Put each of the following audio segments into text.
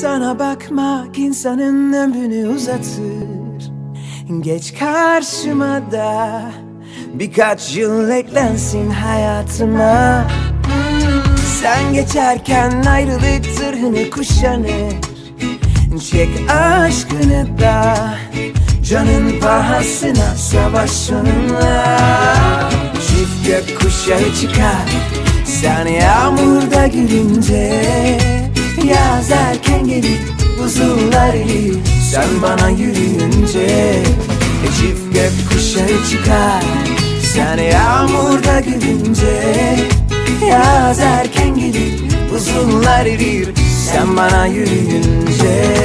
Sana bakmak insanın ömrünü uzatır. Geç karşıma da Birkaç yıl eklensin hayatıma. Sen geçerken ayrılık zırhını kuşanır. Çek aşkını da Canın pahasına savaş onunla Çift gök kuşağı çıkar Sen yağmurda gülünce Erir Sen bana yürüyünce e, Çift gök kuşağı çıkar. Sen yağmurda gülünce Yaz erken gelir Buzullar erir. Sen bana yürüyünce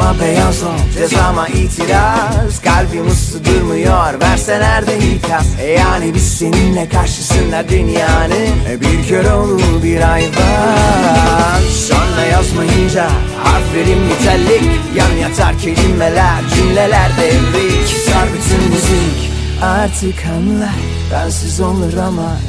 Siyahıma beyaz ol Cezama itiraz. Kalbim uslu durmuyor Verseler de ikaz e Yani biz seninle karşısında dünyanın e Bir kör olur bir ay var Sonra yazmayınca Harflerim nitelik Yan yatar kelimeler Cümleler devrik. Sar bütün müzik Artık anla Bensiz olur ama